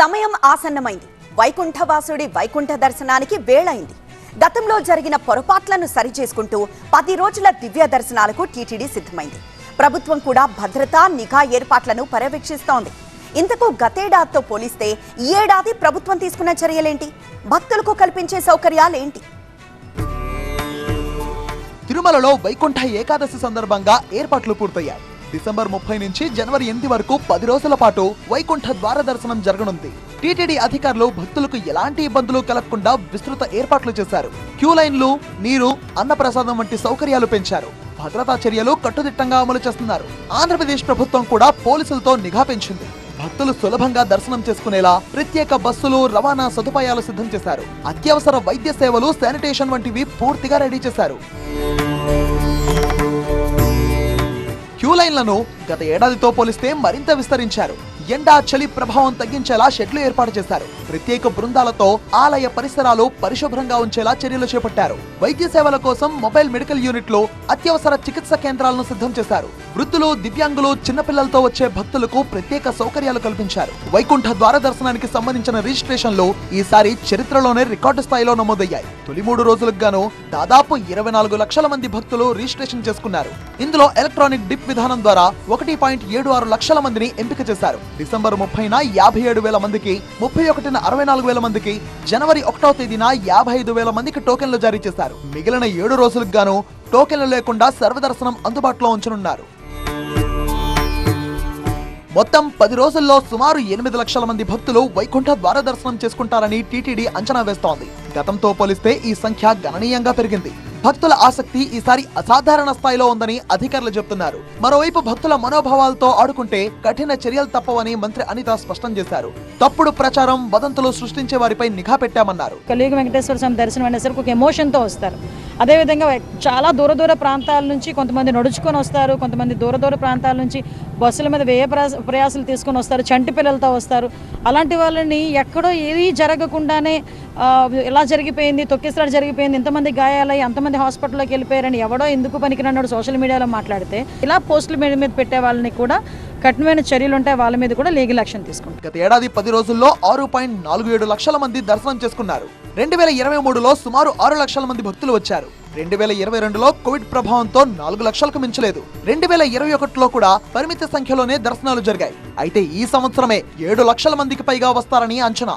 సమయం ఆసన్నమైంది. వైకుంఠవాసుడి వైకుంఠ దర్శనానికి వేళైంది. గతంలో జరిగిన పొరపాట్లను సరిచేసుకుంటూ పది రోజుల దివ్య దర్శనాలకు టీటీడీ సిద్ధమైంది. ప్రభుత్వం కూడా భద్రతా నిఘా ఏర్పాట్లను పర్యవేక్షిస్తోంది. ఇంతకు గతేడాదితో పోలిస్తే ఈ ఏడాది ప్రభుత్వం తీసుకున్న చర్యలేంటి? భక్తులకు కల్పించే సౌకర్యాలేంటి? తిరుమలలో వైకుంఠ ఏకాదశి సందర్భంగా ఏర్పాట్లు పూర్తయ్యాయి. డిసెంబర్ ముప్పై నుంచి జనవరి ఎనిమిది వరకు పది రోజుల పాటు వైకుంఠ ద్వార దర్శనం జరగనుంది. టీటీడీ అధికారులు భక్తులకు ఎలాంటి ఇబ్బందులు కలగకుండా విస్తృత ఏర్పాట్లు చేశారు. క్యూ లైన్లు నీరు అన్నప్రసాదం వంటి సౌకర్యాలు పెంచారు. భద్రతా చర్యలు కట్టుదిట్టంగా అమలు చేస్తున్నారు. ఆంధ్రప్రదేశ్ ప్రభుత్వం కూడా పోలీసులతో నిఘా పెంచింది. భక్తులు సులభంగా దర్శనం చేసుకునేలా ప్రత్యేక బస్సులు రవాణా సదుపాయాలు సిద్ధం చేశారు. అత్యవసర వైద్య సేవలు శానిటేషన్ వంటివి పూర్తిగా రెడీ చేశారు. లైన్లను గత ఏడాదితో పోలిస్తే మరింత విస్తరించారు. ఎండా చలి ప్రభావం తగ్గించేలా షెడ్లు ఏర్పాటు చేశారు. ప్రత్యేక బృందాలతో ఆలయ పరిసరాలు పరిశుభ్రంగా ఉంచేలా చర్యలు చేపట్టారు. వైద్య సేవల కోసం మొబైల్ మెడికల్ యూనిట్లు అత్యవసర చికిత్స కేంద్రాలను సిద్ధం చేశారు. వృద్ధులు దివ్యాంగులు చిన్నపిల్లలతో వచ్చే భక్తులకు ప్రత్యేక సౌకర్యాలు కల్పించారు. వైకుంఠ ద్వార దర్శనానికి సంబంధించిన రిజిస్ట్రేషన్లు ఈసారి చరిత్రలోనే రికార్డు స్థాయిలో నమోదయ్యాయి. తొలి మూడు రోజులకు గాను దాదాపు ఇరవై నాలుగు లక్షల మంది భక్తులు రిజిస్ట్రేషన్ చేసుకున్నారు. ఇందులో ఎలక్ట్రానిక్ డిప్ విధానం ద్వారా ఒకటి పాయింట్ ఏడు ఆరు లక్షల మందిని ఎంపిక చేశారు. డిసెంబర్ ముప్పైన యాభై ఏడు వేల మందికి ముప్పై ఒకటిన అరవై నాలుగు వేల మందికి జనవరి ఒకటో తేదీన యాభై ఐదు వేల మందికి టోకెన్లు జారీ చేశారు. మిగిలిన ఏడు రోజులకు గాను టోకెన్లు లేకుండా సర్వదర్శనం అందుబాటులో ఉంచనున్నారు. మొత్తం పది రోజుల్లో సుమారు ఎనిమిది లక్షల మంది భక్తులు వైకుంఠ ద్వార దర్శనం చేసుకుంటారని టీటీడీ అంచనా వేస్తోంది. గతంతో పోలిస్తే ఈ సంఖ్య గణనీయంగా పెరిగింది. భక్తుల ఆసక్తి ఈసారి అసాధారణ స్థాయిలో ఉందని అధికారులు చెబుతున్నారు మరోవైపు భక్తుల మనోభావాలతో ఆడుకుంటే కఠిన చర్యలు తప్పవని మంత్రి అనిత స్పష్టం చేశారు. తప్పుడు ప్రచారం వదంతులు సృష్టించే వారిపై నిఘా పెట్టామన్నారు. కలియుగ వెంకటేశ్వర స్వామి దర్శనం అనేసరికి ఒక ఎమోషన్తో వస్తారు. అదేవిధంగా చాలా దూర దూర ప్రాంతాల నుంచి కొంతమంది నడుచుకొని వస్తారు కొంతమంది దూర దూర ప్రాంతాల నుంచి బస్సుల మీద వ్యయ ప్రయాసాలు తీసుకొని వస్తారు చంటి పిల్లలతో వస్తారు. అలాంటి వాళ్ళని ఎక్కడో ఏది జరగకుండానే ఎలా ఇలా జరిగిపోయింది తొక్కిసలాట జరిగిపోయింది ఇంతమంది గాయాలయ్యి అంతమంది హాస్పిటల్లోకి వెళ్ళిపోయారని ఎవడో ఎందుకు పనికిరన్నాడు సోషల్ మీడియాలో మాట్లాడితే ఇలా పోస్టుల మీద మీద పెట్టే వాళ్ళని కూడా కఠినమైన చర్యలు ఉంటాయి వాళ్ళ మీద కూడా లీగల్ యాక్షన్ తీసుకుంటాం గత ఏడాది పది రోజుల్లో ఆరు పాయింట్ నాలుగు ఏడు లక్షల మంది దర్శనం చేసుకున్నారు. రెండు వేల ఇరవై మూడులో సుమారు ఆరు లక్షల మంది భక్తులు వచ్చారు. రెండు వేల ఇరవై రెండులో కోవిడ్ ప్రభావంతో నాలుగు లక్షలకు మించలేదు. రెండు వేల ఇరవై ఒకటిలో కూడా పరిమిత సంఖ్యలోనే దర్శనాలు జరిగాయి. అయితే ఈ సంవత్సరమే ఏడు లక్షల మందికి పైగా వస్తారని అంచనా.